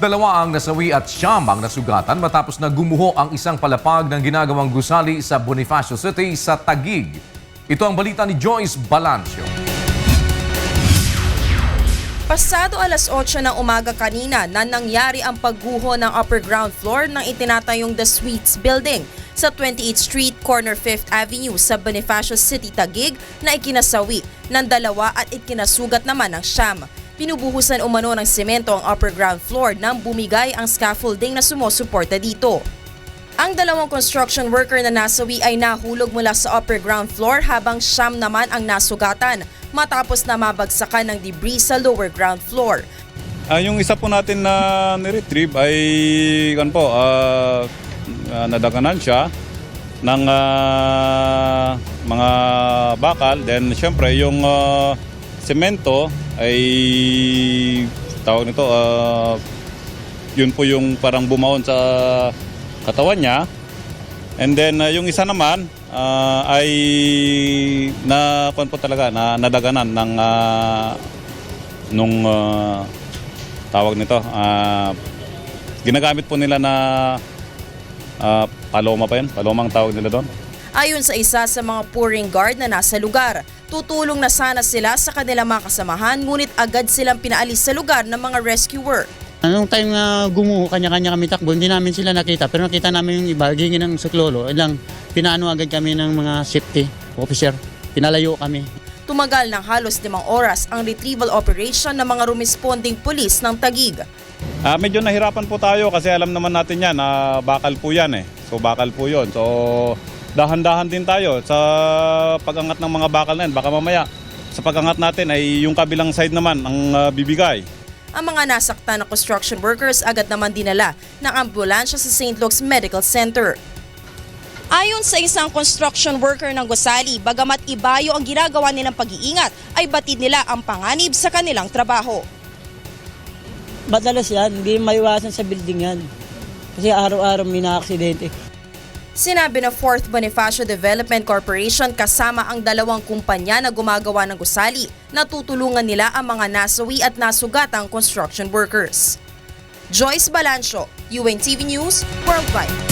Dalawa ang nasawi at siyam ang nasugatan matapos na gumuho ang isang palapag ng ginagawang gusali sa Bonifacio City sa Tagig. Ito ang balita ni Joyce Balancio. Pasado alas 8 ng umaga kanina na nangyari ang pagguho ng upper ground floor ng itinatayong The Suites Building sa 28th Street, corner 5th Avenue sa Bonifacio City, Taguig na ikinasawi ng dalawa at ikinasugat naman ng siyam. Pinubuhusan umano ng semento ang upper ground floor nang bumigay ang scaffolding na sumusuporta dito. Ang dalawang construction worker na nasawi ay nahulog mula sa upper ground floor habang siyam naman ang nasugatan matapos na mabagsakan ng debris sa lower ground floor. Ah, yung isa po natin na ni-retrieve ay kan po, ah, nadaganan siya ng ah, mga bakal. Then syempre yung ah, semento ay tawag nito ah, yun po yung parang bumaon sa katawan niya. And then ah, yung isa naman ah, ay na po talaga na nadaganan ng ah, nung ah, tawag nito ah, ginagamit po nila na ah, paloma pa yan palomang tawag nila doon Ayon sa isa sa mga pouring guard na nasa lugar, tutulong na sana sila sa kanilang mga kasamahan ngunit agad silang pinaalis sa lugar ng mga rescuer. Anong time na gumuho, kanya-kanya kami takbo, hindi namin sila nakita. Pero nakita namin yung iba, gingi ng suklolo. Ilang, pinaano agad kami ng mga safety officer. Pinalayo kami. Tumagal ng halos limang oras ang retrieval operation ng mga rumesponding pulis ng Tagig. Ah, medyo nahirapan po tayo kasi alam naman natin yan na bakal po yan eh so bakal po yon so dahan-dahan din tayo sa pagangat ng mga bakal na yan baka mamaya sa pagangat natin ay yung kabilang side naman ang ah, bibigay Ang mga nasaktan na construction workers agad naman dinala ng ambulansya sa St. Luke's Medical Center. Ayon sa isang construction worker ng Gusali, bagamat ibayo ang ginagawa nilang pag-iingat, ay batid nila ang panganib sa kanilang trabaho. Madalas yan, hindi maiwasan sa building yan. Kasi araw-araw may na-aksidente. Sinabi ng 4th Bonifacio Development Corporation kasama ang dalawang kumpanya na gumagawa ng gusali na tutulungan nila ang mga nasawi at nasugatang construction workers. Joyce Balancio, UNTV News, Worldwide.